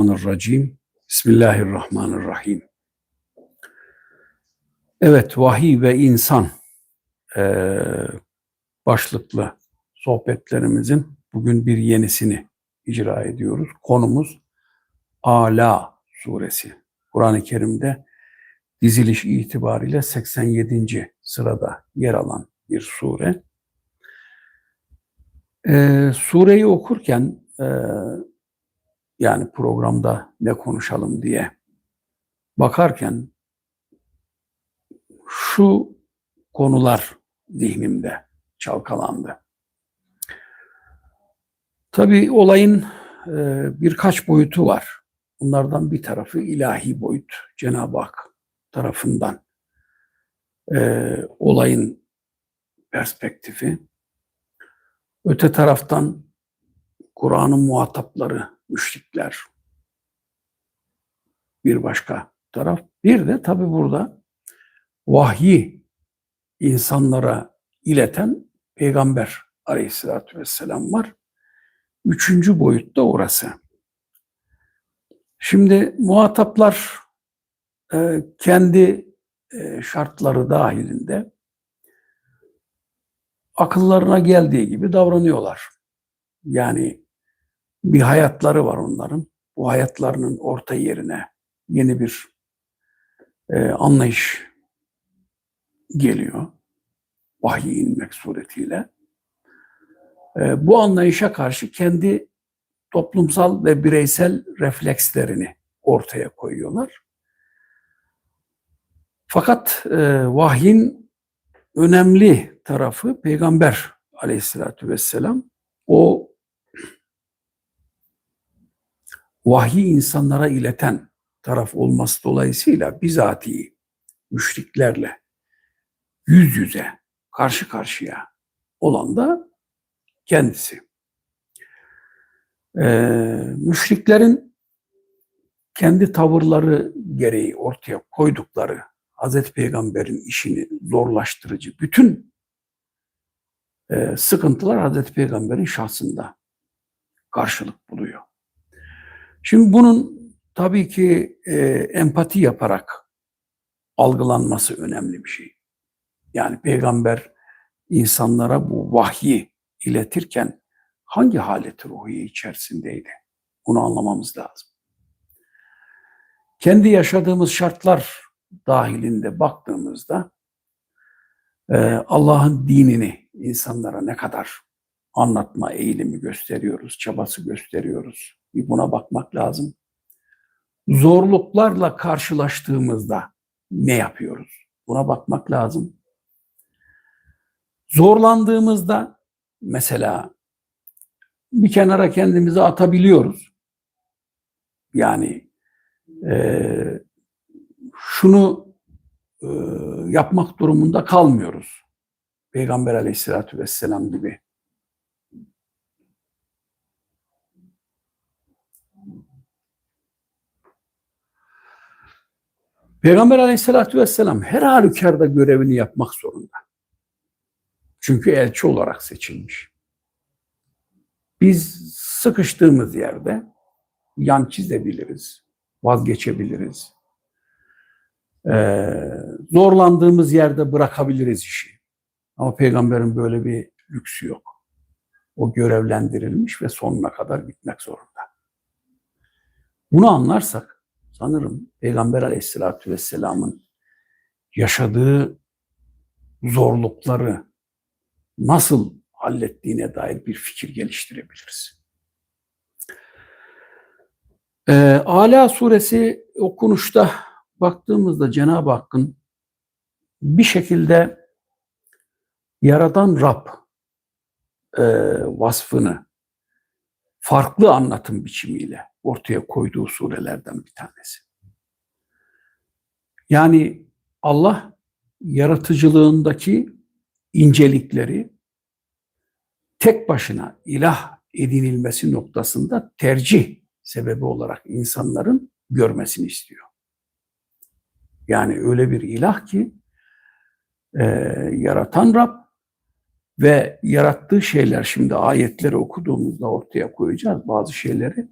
Mineşşeytanirracim. Bismillahirrahmanirrahim. Evet, vahiy ve insan eee, başlıklı sohbetlerimizin bugün bir yenisini icra ediyoruz. Konumuz Ala suresi. Kur'an-ı Kerim'de diziliş itibariyle 87. sırada yer alan bir sure. Eee, sureyi okurken eee yani programda ne konuşalım diye bakarken şu konular zihnimde çalkalandı. Tabii olayın e, birkaç boyutu var. Bunlardan bir tarafı ilahi boyut, Cenab-ı Hak tarafından e, olayın perspektifi. Öte taraftan Kur'an'ın muhatapları, müşrikler bir başka taraf. Bir de tabi burada vahyi insanlara ileten Peygamber aleyhissalatü vesselam var. Üçüncü boyutta orası. Şimdi muhataplar e, kendi e, şartları dahilinde akıllarına geldiği gibi davranıyorlar. Yani bir hayatları var onların. Bu hayatlarının orta yerine yeni bir e, anlayış geliyor. Vahiy inmek suretiyle. E, bu anlayışa karşı kendi toplumsal ve bireysel reflekslerini ortaya koyuyorlar. Fakat e, vahyin önemli tarafı Peygamber aleyhissalatü vesselam o vahyi insanlara ileten taraf olması dolayısıyla bizatihi müşriklerle yüz yüze, karşı karşıya olan da kendisi. Ee, müşriklerin kendi tavırları gereği ortaya koydukları Hazreti Peygamber'in işini zorlaştırıcı bütün e, sıkıntılar Hazreti Peygamber'in şahsında karşılık buluyor. Şimdi bunun tabii ki e, empati yaparak algılanması önemli bir şey. Yani peygamber insanlara bu vahyi iletirken hangi haleti ruhiye içerisindeydi? Bunu anlamamız lazım. Kendi yaşadığımız şartlar dahilinde baktığımızda e, Allah'ın dinini insanlara ne kadar anlatma eğilimi gösteriyoruz, çabası gösteriyoruz. Bir buna bakmak lazım. Zorluklarla karşılaştığımızda ne yapıyoruz? Buna bakmak lazım. Zorlandığımızda mesela bir kenara kendimizi atabiliyoruz. Yani e, şunu e, yapmak durumunda kalmıyoruz. Peygamber aleyhissalatü vesselam gibi Peygamber aleyhissalatü vesselam her halükarda görevini yapmak zorunda. Çünkü elçi olarak seçilmiş. Biz sıkıştığımız yerde yan çizebiliriz, vazgeçebiliriz. Ee, zorlandığımız yerde bırakabiliriz işi. Ama peygamberin böyle bir lüksü yok. O görevlendirilmiş ve sonuna kadar gitmek zorunda. Bunu anlarsak sanırım Peygamber aleyhissalatü vesselamın yaşadığı zorlukları nasıl hallettiğine dair bir fikir geliştirebiliriz. Ee, Ala suresi okunuşta baktığımızda Cenab-ı Hakk'ın bir şekilde yaradan Rab e, vasfını farklı anlatım biçimiyle ortaya koyduğu surelerden bir tanesi. Yani Allah yaratıcılığındaki incelikleri tek başına ilah edinilmesi noktasında tercih sebebi olarak insanların görmesini istiyor. Yani öyle bir ilah ki e, yaratan Rab ve yarattığı şeyler şimdi ayetleri okuduğumuzda ortaya koyacağız bazı şeyleri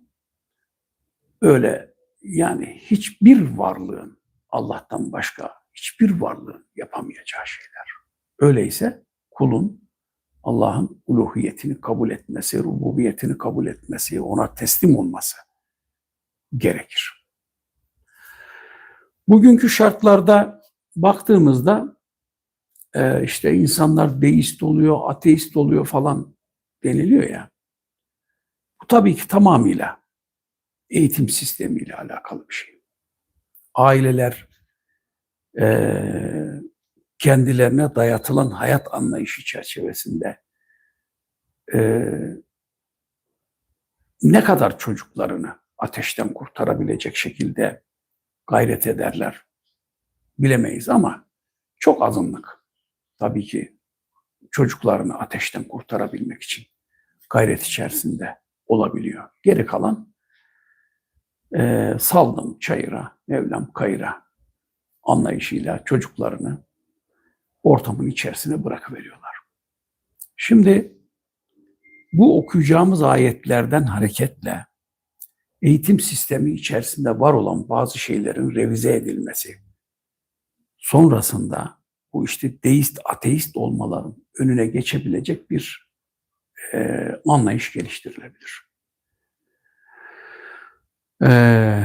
öyle yani hiçbir varlığın Allah'tan başka hiçbir varlığın yapamayacağı şeyler. Öyleyse kulun Allah'ın uluhiyetini kabul etmesi, rububiyetini kabul etmesi, ona teslim olması gerekir. Bugünkü şartlarda baktığımızda e, işte insanlar deist oluyor, ateist oluyor falan deniliyor ya. Bu tabii ki tamamıyla eğitim sistemiyle alakalı bir şey. Aileler e, kendilerine dayatılan hayat anlayışı çerçevesinde e, ne kadar çocuklarını ateşten kurtarabilecek şekilde gayret ederler bilemeyiz ama çok azınlık tabii ki çocuklarını ateşten kurtarabilmek için gayret içerisinde olabiliyor. Geri kalan e, saldım çayıra, Mevlam kayıra anlayışıyla çocuklarını ortamın içerisine bırakıveriyorlar. Şimdi bu okuyacağımız ayetlerden hareketle eğitim sistemi içerisinde var olan bazı şeylerin revize edilmesi sonrasında bu işte deist, ateist olmaların önüne geçebilecek bir e, anlayış geliştirilebilir. Ee,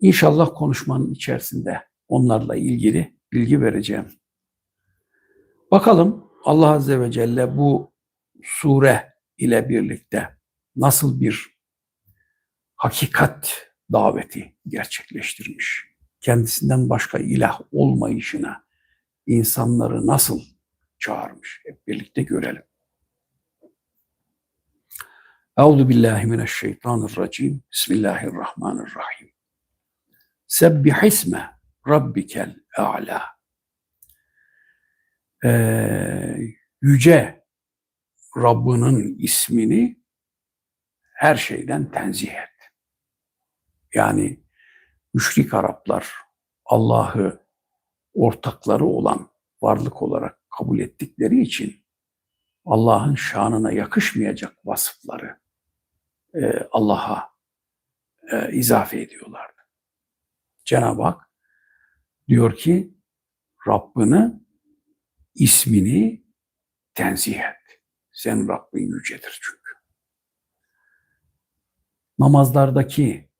inşallah konuşmanın içerisinde onlarla ilgili bilgi vereceğim. Bakalım Allah Azze ve Celle bu sure ile birlikte nasıl bir hakikat daveti gerçekleştirmiş. Kendisinden başka ilah olmayışına insanları nasıl çağırmış. Hep birlikte görelim. Euzu billahi mineşşeytanirracim. Bismillahirrahmanirrahim. Sebbih isme rabbikel a'la. Ee, yüce Rabbinin ismini her şeyden tenzih et. Yani müşrik Araplar Allah'ı ortakları olan varlık olarak kabul ettikleri için Allah'ın şanına yakışmayacak vasıfları e, Allah'a e, izafe ediyorlardı. Cenab-ı Hak diyor ki Rabbini ismini tenzih et. Sen Rabbin yücedir çünkü. Namazlardaki,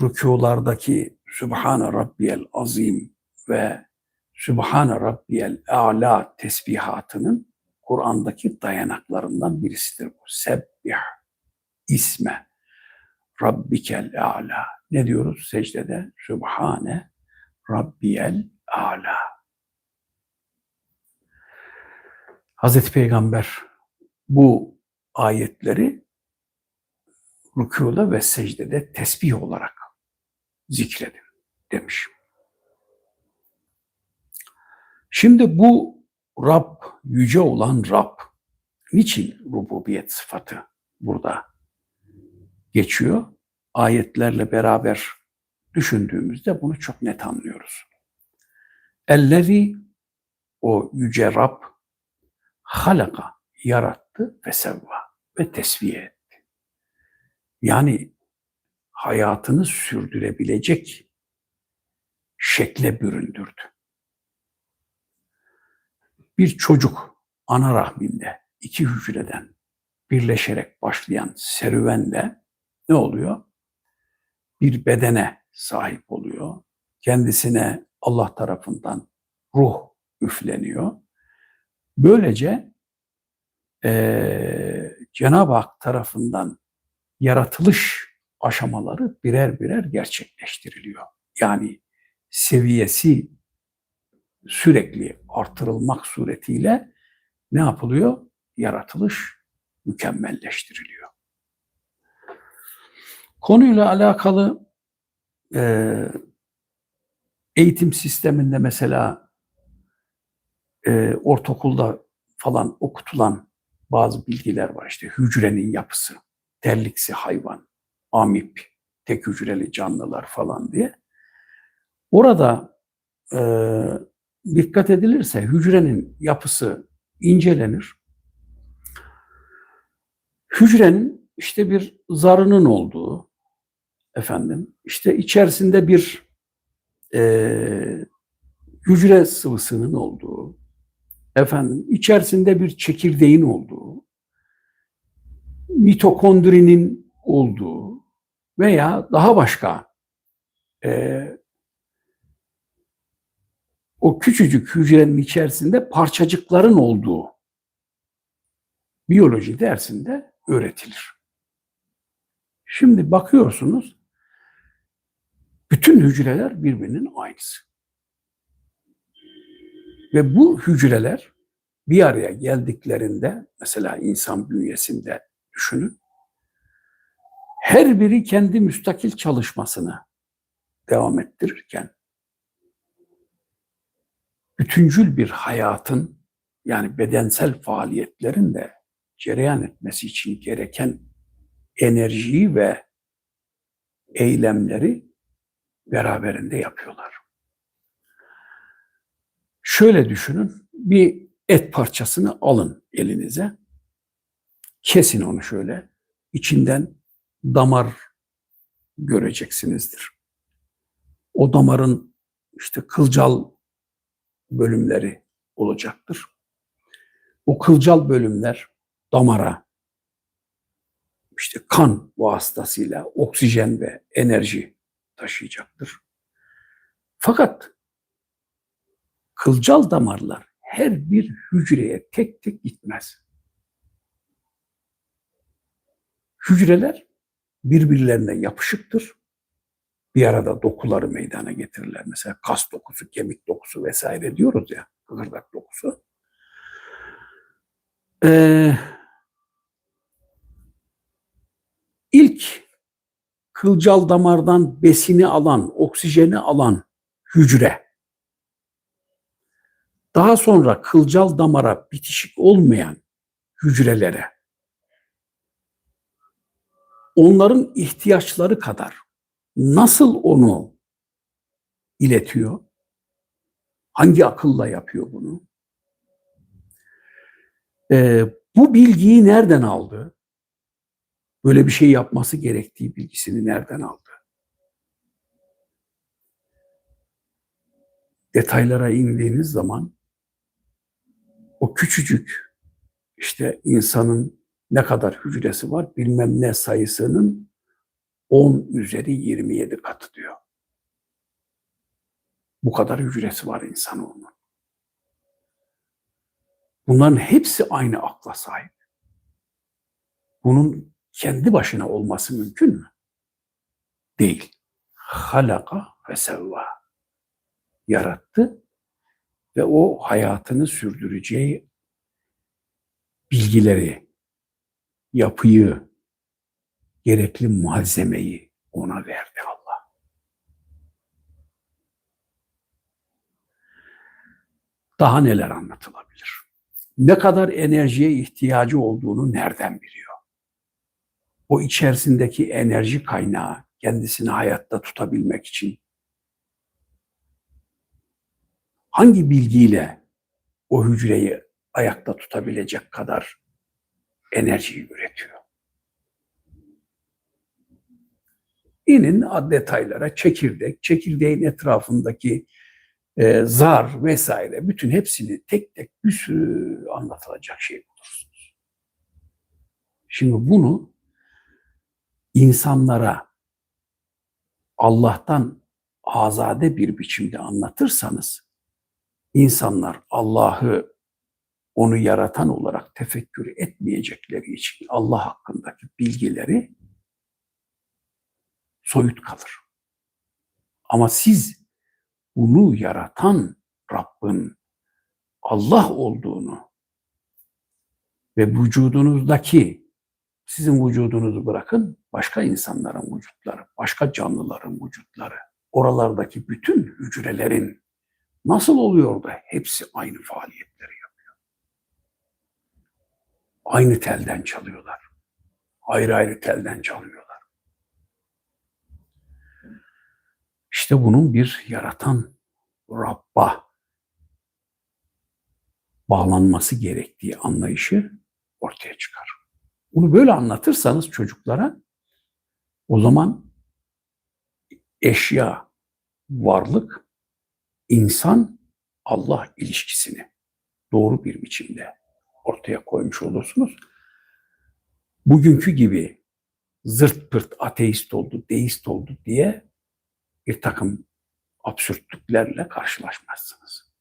rükulardaki Sübhane Rabbiyel Azim ve Sübhane Rabbiyel A'la tesbihatının Kur'an'daki dayanaklarından birisidir bu. Sebbih isme Rabbikel A'la. Ne diyoruz secdede? Sübhane Rabbiyel A'la. Hazreti Peygamber bu ayetleri rükuda ve secdede tesbih olarak zikredin demiş. Şimdi bu Rab, yüce olan Rab, niçin rububiyet sıfatı burada geçiyor? Ayetlerle beraber düşündüğümüzde bunu çok net anlıyoruz. Ellezi o yüce Rab halaka yarattı ve sevva ve tesviye etti. Yani hayatını sürdürebilecek şekle büründürdü. Bir çocuk ana rahminde iki hücreden birleşerek başlayan serüvenle ne oluyor? Bir bedene sahip oluyor. Kendisine Allah tarafından ruh üfleniyor. Böylece e, Cenab-ı Hak tarafından yaratılış aşamaları birer birer gerçekleştiriliyor. Yani seviyesi sürekli artırılmak suretiyle ne yapılıyor? Yaratılış mükemmelleştiriliyor. Konuyla alakalı e, eğitim sisteminde mesela e, ortaokulda falan okutulan bazı bilgiler var. İşte hücrenin yapısı, terliksi hayvan, amip, tek hücreli canlılar falan diye. Orada e, dikkat edilirse hücrenin yapısı incelenir. Hücrenin işte bir zarının olduğu, efendim işte içerisinde bir e, hücre sıvısının olduğu, efendim içerisinde bir çekirdeğin olduğu, mitokondrinin olduğu veya daha başka e, o küçücük hücrenin içerisinde parçacıkların olduğu biyoloji dersinde öğretilir. Şimdi bakıyorsunuz bütün hücreler birbirinin aynısı. Ve bu hücreler bir araya geldiklerinde mesela insan bünyesinde düşünün. Her biri kendi müstakil çalışmasını devam ettirirken bütüncül bir hayatın yani bedensel faaliyetlerin de cereyan etmesi için gereken enerjiyi ve eylemleri beraberinde yapıyorlar. Şöyle düşünün, bir et parçasını alın elinize, kesin onu şöyle, içinden damar göreceksinizdir. O damarın işte kılcal bölümleri olacaktır. O kılcal bölümler damara işte kan vasıtasıyla oksijen ve enerji taşıyacaktır. Fakat kılcal damarlar her bir hücreye tek tek gitmez. Hücreler birbirlerine yapışıktır. Bir arada dokuları meydana getirirler. Mesela kas dokusu, kemik dokusu vesaire diyoruz ya, kıkırdak dokusu. Ee, ilk kılcal damardan besini alan, oksijeni alan hücre, daha sonra kılcal damara bitişik olmayan hücrelere, onların ihtiyaçları kadar nasıl onu iletiyor? Hangi akılla yapıyor bunu? Ee, bu bilgiyi nereden aldı? Böyle bir şey yapması gerektiği bilgisini nereden aldı? Detaylara indiğiniz zaman o küçücük işte insanın ne kadar hücresi var bilmem ne sayısının 10 üzeri 27 katı diyor. Bu kadar hücresi var insanoğlunun. Bunların hepsi aynı akla sahip. Bunun kendi başına olması mümkün mü? Değil. Halaka ve sevva. Yarattı ve o hayatını sürdüreceği bilgileri, yapıyı, gerekli malzemeyi ona verdi Allah. Daha neler anlatılabilir? Ne kadar enerjiye ihtiyacı olduğunu nereden biliyor? O içerisindeki enerji kaynağı kendisini hayatta tutabilmek için hangi bilgiyle o hücreyi ayakta tutabilecek kadar enerjiyi üretiyor? İnin detaylara çekirdek, çekirdeğin etrafındaki e, zar vesaire bütün hepsini tek tek bir sürü anlatılacak şey bulursunuz. Şimdi bunu insanlara Allah'tan azade bir biçimde anlatırsanız insanlar Allah'ı onu yaratan olarak tefekkür etmeyecekleri için Allah hakkındaki bilgileri soyut kalır. Ama siz bunu yaratan Rabbin Allah olduğunu ve vücudunuzdaki sizin vücudunuzu bırakın başka insanların vücutları, başka canlıların vücutları, oralardaki bütün hücrelerin nasıl oluyor da hepsi aynı faaliyetleri yapıyor. Aynı telden çalıyorlar. Ayrı ayrı telden çalıyorlar. İşte bunun bir yaratan Rabb'a bağlanması gerektiği anlayışı ortaya çıkar. Bunu böyle anlatırsanız çocuklara o zaman eşya, varlık, insan, Allah ilişkisini doğru bir biçimde ortaya koymuş olursunuz. Bugünkü gibi zırt pırt ateist oldu, deist oldu diye bir takım absürtlüklerle karşılaşmazsınız.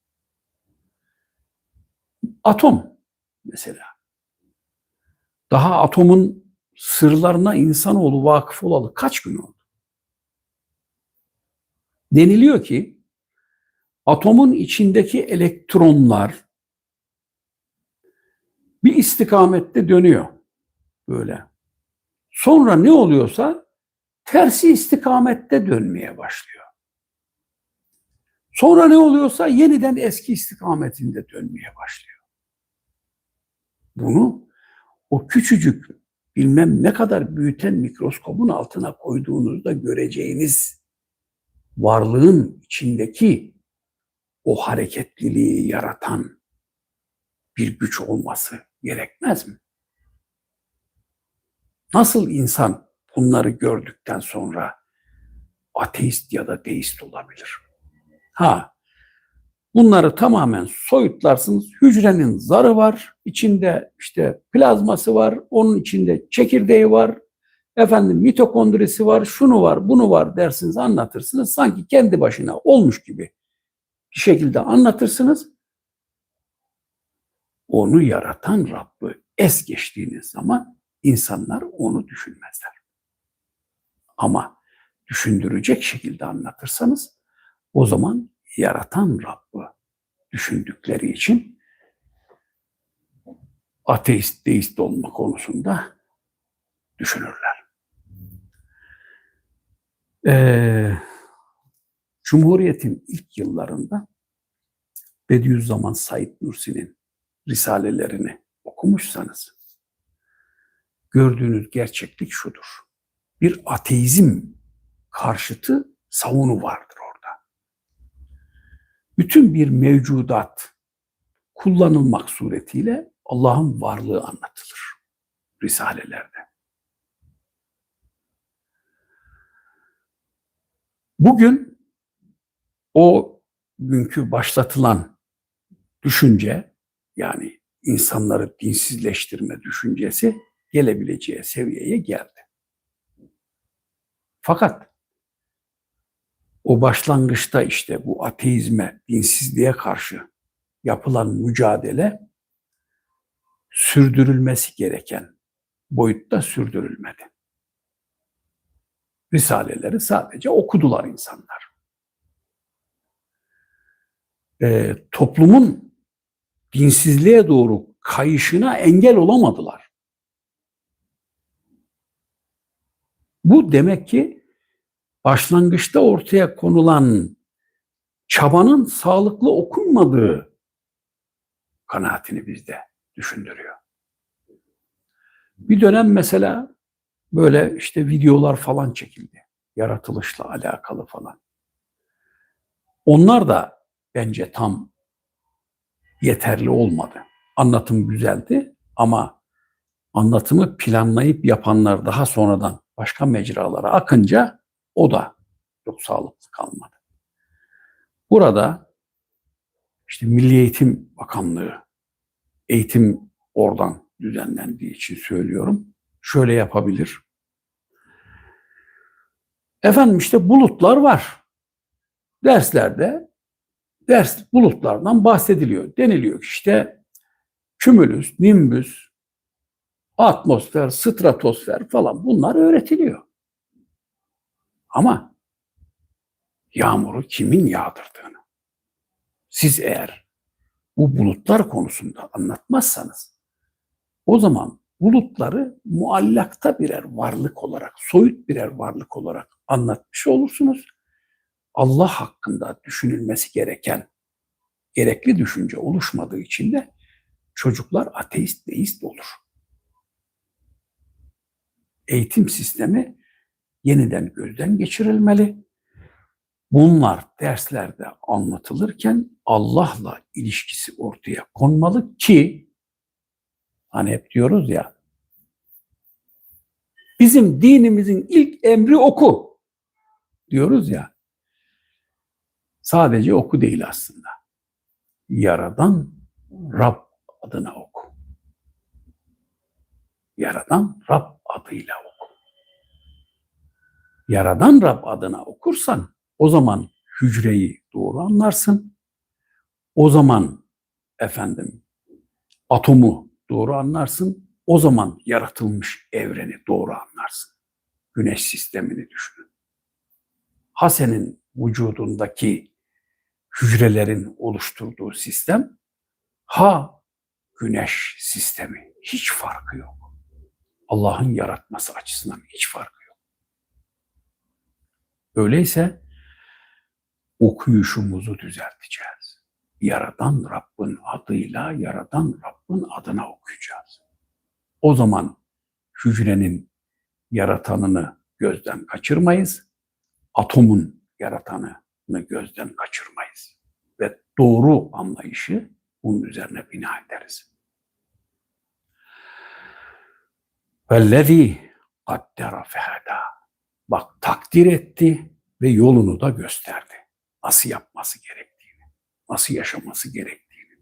Atom mesela. Daha atomun sırlarına insanoğlu vakıf olalı kaç gün oldu? Deniliyor ki atomun içindeki elektronlar bir istikamette dönüyor böyle. Sonra ne oluyorsa tersi istikamette dönmeye başlıyor. Sonra ne oluyorsa yeniden eski istikametinde dönmeye başlıyor. Bunu o küçücük bilmem ne kadar büyüten mikroskopun altına koyduğunuzda göreceğiniz varlığın içindeki o hareketliliği yaratan bir güç olması gerekmez mi? Nasıl insan bunları gördükten sonra ateist ya da deist olabilir? Ha, bunları tamamen soyutlarsınız. Hücrenin zarı var, içinde işte plazması var, onun içinde çekirdeği var, efendim mitokondrisi var, şunu var, bunu var dersiniz, anlatırsınız. Sanki kendi başına olmuş gibi bir şekilde anlatırsınız. Onu yaratan Rabb'ı es geçtiğiniz zaman insanlar onu düşünmezler. Ama düşündürecek şekilde anlatırsanız o zaman yaratan Rabb'ı düşündükleri için ateist, deist olma konusunda düşünürler. Ee, Cumhuriyet'in ilk yıllarında Bediüzzaman Said Nursi'nin risalelerini okumuşsanız gördüğünüz gerçeklik şudur. Bir ateizm karşıtı savunu vardır orada. Bütün bir mevcudat kullanılmak suretiyle Allah'ın varlığı anlatılır risalelerde. Bugün o günkü başlatılan düşünce yani insanları dinsizleştirme düşüncesi gelebileceği seviyeye geldi. Fakat o başlangıçta işte bu ateizme, dinsizliğe karşı yapılan mücadele sürdürülmesi gereken boyutta sürdürülmedi. Risaleleri sadece okudular insanlar. Ee, toplumun dinsizliğe doğru kayışına engel olamadılar. Bu demek ki başlangıçta ortaya konulan çabanın sağlıklı okunmadığı kanaatini bizde düşündürüyor. Bir dönem mesela böyle işte videolar falan çekildi. Yaratılışla alakalı falan. Onlar da bence tam yeterli olmadı. Anlatım güzeldi ama anlatımı planlayıp yapanlar daha sonradan başka mecralara akınca o da çok sağlıklı kalmadı. Burada işte Milli Eğitim Bakanlığı eğitim oradan düzenlendiği için söylüyorum. Şöyle yapabilir. Efendim işte bulutlar var. Derslerde ders bulutlardan bahsediliyor. Deniliyor ki işte kümülüs, nimbüs, atmosfer, stratosfer falan bunlar öğretiliyor. Ama yağmuru kimin yağdırdığını siz eğer bu bulutlar konusunda anlatmazsanız o zaman bulutları muallakta birer varlık olarak, soyut birer varlık olarak anlatmış olursunuz. Allah hakkında düşünülmesi gereken gerekli düşünce oluşmadığı için de çocuklar ateist, deist olur. Eğitim sistemi yeniden gözden geçirilmeli. Bunlar derslerde anlatılırken Allah'la ilişkisi ortaya konmalı ki hani hep diyoruz ya bizim dinimizin ilk emri oku. diyoruz ya. Sadece oku değil aslında. Yaradan Rab adına oku. Yaradan Rab adıyla oku. Yaradan Rab adına okursan o zaman hücreyi doğru anlarsın. O zaman efendim atomu doğru anlarsın. O zaman yaratılmış evreni doğru anlarsın. Güneş sistemini düşünün. Ha senin vücudundaki hücrelerin oluşturduğu sistem, ha güneş sistemi. Hiç farkı yok. Allah'ın yaratması açısından hiç farkı yok. Öyleyse okuyuşumuzu düzelteceğiz. Yaradan Rabbin adıyla, Yaradan Rabbin adına okuyacağız. O zaman hücrenin yaratanını gözden kaçırmayız. Atomun yaratanını gözden kaçırmayız. Ve doğru anlayışı bunun üzerine bina ederiz. Vellezî kaddera fehedâ. Bak takdir etti ve yolunu da gösterdi. Nasıl yapması gerektiğini, nasıl yaşaması gerektiğini.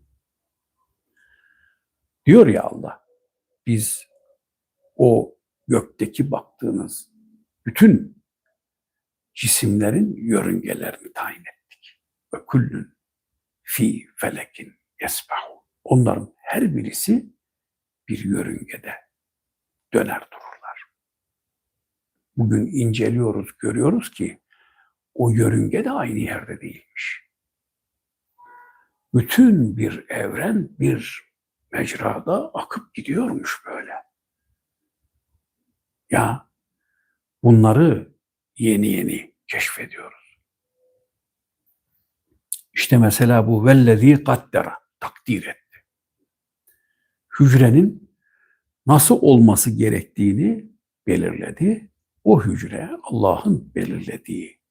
Diyor ya Allah, biz o gökteki baktığınız bütün cisimlerin yörüngelerini tayin ettik. Ve kullun fi felekin yesbahu. Onların her birisi bir yörüngede döner dururlar. Bugün inceliyoruz, görüyoruz ki o yörünge de aynı yerde değilmiş. Bütün bir evren bir mecrada akıp gidiyormuş böyle. Ya bunları yeni yeni keşfediyoruz. İşte mesela bu vellezî kaddera takdir etti. Hücrenin nasıl olması gerektiğini belirledi. O hücre Allah'ın belirlediği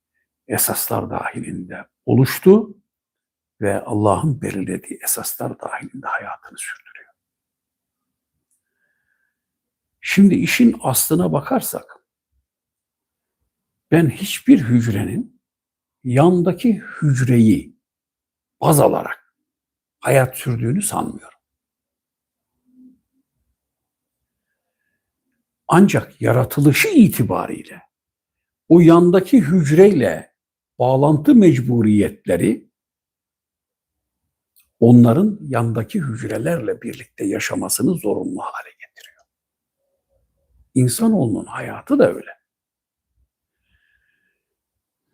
esaslar dahilinde oluştu ve Allah'ın belirlediği esaslar dahilinde hayatını sürdürüyor. Şimdi işin aslına bakarsak ben hiçbir hücrenin yandaki hücreyi baz alarak hayat sürdüğünü sanmıyorum. Ancak yaratılışı itibariyle o yandaki hücreyle bağlantı mecburiyetleri onların yandaki hücrelerle birlikte yaşamasını zorunlu hale getiriyor. İnsanoğlunun hayatı da öyle.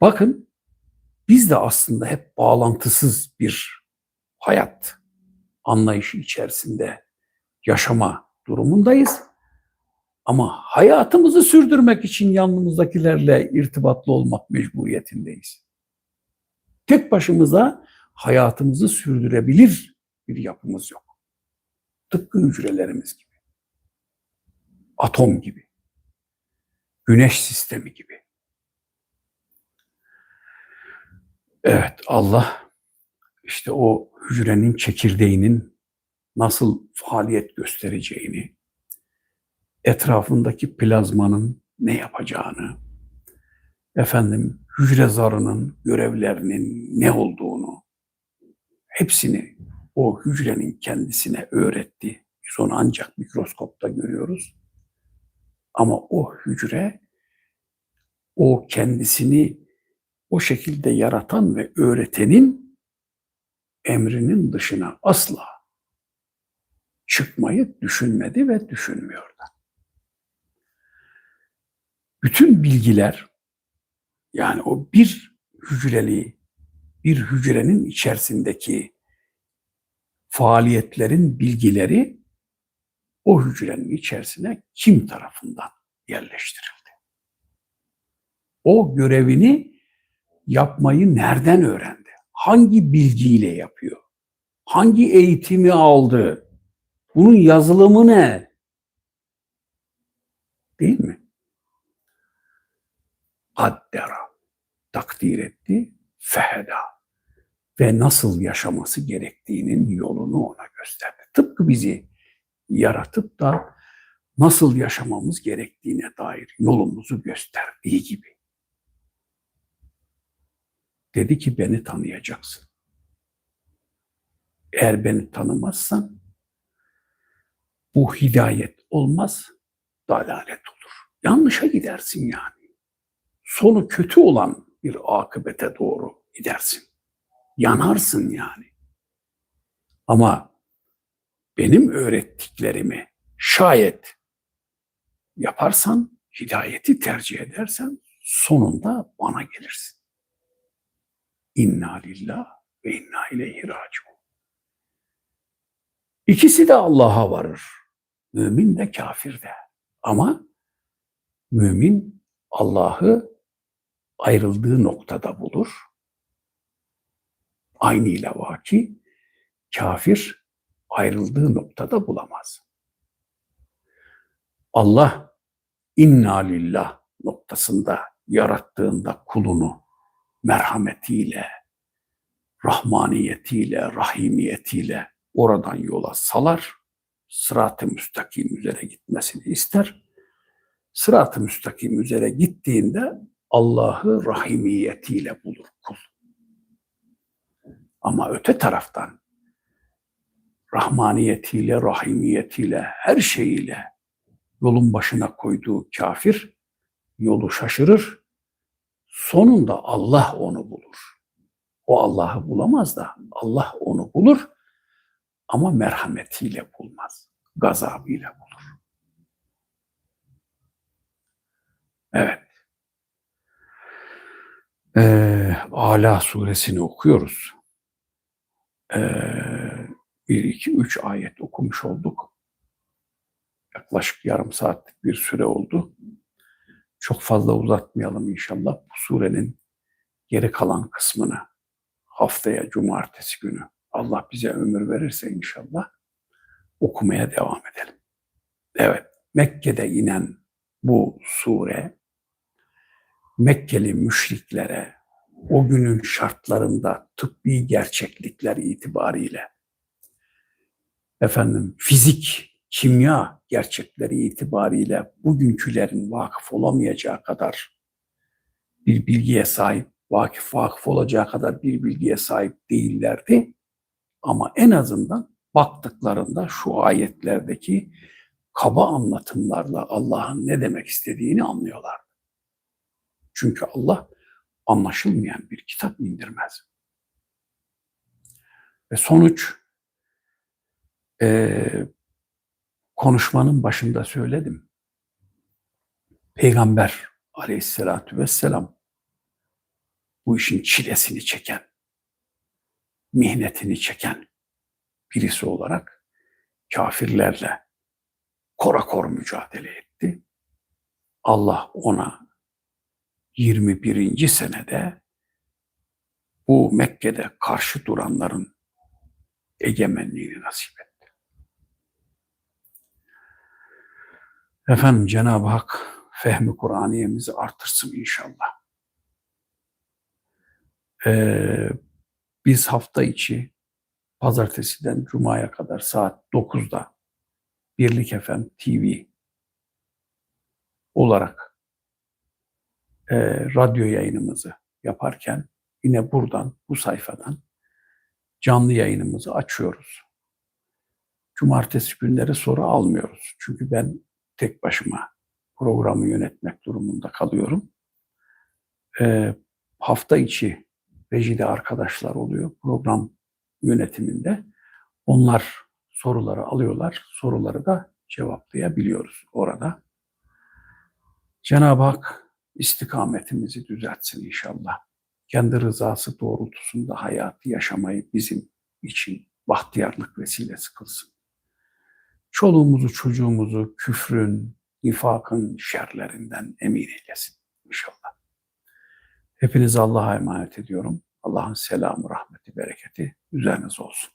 Bakın biz de aslında hep bağlantısız bir hayat anlayışı içerisinde yaşama durumundayız. Ama hayatımızı sürdürmek için yanımızdakilerle irtibatlı olmak mecburiyetindeyiz. Tek başımıza hayatımızı sürdürebilir bir yapımız yok. Tıpkı hücrelerimiz gibi. Atom gibi. Güneş sistemi gibi. Evet Allah işte o hücrenin çekirdeğinin nasıl faaliyet göstereceğini, etrafındaki plazmanın ne yapacağını, efendim hücre zarının görevlerinin ne olduğunu hepsini o hücrenin kendisine öğretti. Biz onu ancak mikroskopta görüyoruz. Ama o hücre o kendisini o şekilde yaratan ve öğretenin emrinin dışına asla çıkmayı düşünmedi ve düşünmüyor da. Bütün bilgiler yani o bir hücreli bir hücrenin içerisindeki faaliyetlerin bilgileri o hücrenin içerisine kim tarafından yerleştirildi? O görevini yapmayı nereden öğrendi? Hangi bilgiyle yapıyor? Hangi eğitimi aldı? Bunun yazılımı ne? Değil mi? Kaddera. Takdir etti. Feheda. Ve nasıl yaşaması gerektiğinin yolunu ona gösterdi. Tıpkı bizi yaratıp da nasıl yaşamamız gerektiğine dair yolumuzu gösterdiği gibi. Dedi ki beni tanıyacaksın. Eğer beni tanımazsan bu hidayet olmaz, dalalet olur. Yanlışa gidersin yani. Sonu kötü olan bir akıbete doğru gidersin. Yanarsın yani. Ama benim öğrettiklerimi şayet yaparsan, hidayeti tercih edersen sonunda bana gelirsin. İnna lillah ve inna ileyhi raciun. İkisi de Allah'a varır. Mümin de kafir de. Ama mümin Allah'ı ayrıldığı noktada bulur. Aynı ile vaki kafir ayrıldığı noktada bulamaz. Allah inna lillah noktasında yarattığında kulunu merhametiyle, rahmaniyetiyle, rahimiyetiyle oradan yola salar, sırat-ı müstakim üzere gitmesini ister. Sırat-ı müstakim üzere gittiğinde Allah'ı rahimiyetiyle bulur kul. Ama öte taraftan rahmaniyetiyle, rahimiyetiyle, her şeyiyle yolun başına koyduğu kafir yolu şaşırır. Sonunda Allah onu bulur. O Allah'ı bulamaz da Allah onu bulur ama merhametiyle bulmaz. Gazabıyla bulur. Evet. Ee, Ala suresini okuyoruz. Ee, 1, 2, 3 ayet okumuş olduk. Yaklaşık yarım saatlik bir süre oldu. Çok fazla uzatmayalım inşallah. Bu surenin geri kalan kısmını haftaya cumartesi günü Allah bize ömür verirse inşallah okumaya devam edelim. Evet, Mekke'de inen bu sure Mekkeli müşriklere o günün şartlarında tıbbi gerçeklikler itibariyle efendim fizik, kimya gerçekleri itibariyle bugünkülerin vakıf olamayacağı kadar bir bilgiye sahip, vakıf vakıf olacağı kadar bir bilgiye sahip değillerdi. Ama en azından baktıklarında şu ayetlerdeki kaba anlatımlarla Allah'ın ne demek istediğini anlıyorlar. Çünkü Allah anlaşılmayan bir kitap indirmez. Ve sonuç e, konuşmanın başında söyledim. Peygamber aleyhissalatü vesselam bu işin çilesini çeken, mihnetini çeken birisi olarak kafirlerle korakor mücadele etti. Allah ona 21. senede bu Mekke'de karşı duranların egemenliğini nasip etti. Efendim Cenab-ı Hak fehmi Kur'aniyemizi artırsın inşallah. Ee, biz hafta içi pazartesiden cumaya kadar saat 9'da Birlik Efem TV olarak e, radyo yayınımızı yaparken yine buradan, bu sayfadan canlı yayınımızı açıyoruz. Cumartesi günleri soru almıyoruz. Çünkü ben tek başıma programı yönetmek durumunda kalıyorum. E, hafta içi rejide arkadaşlar oluyor program yönetiminde. Onlar soruları alıyorlar. Soruları da cevaplayabiliyoruz orada. Cenab-ı Hak istikametimizi düzeltsin inşallah. Kendi rızası doğrultusunda hayatı yaşamayı bizim için bahtiyarlık vesilesi kılsın çoluğumuzu çocuğumuzu küfrün, nifakın şerlerinden emin eylesin inşallah. Hepinizi Allah'a emanet ediyorum. Allah'ın selamı, rahmeti, bereketi üzerinize olsun.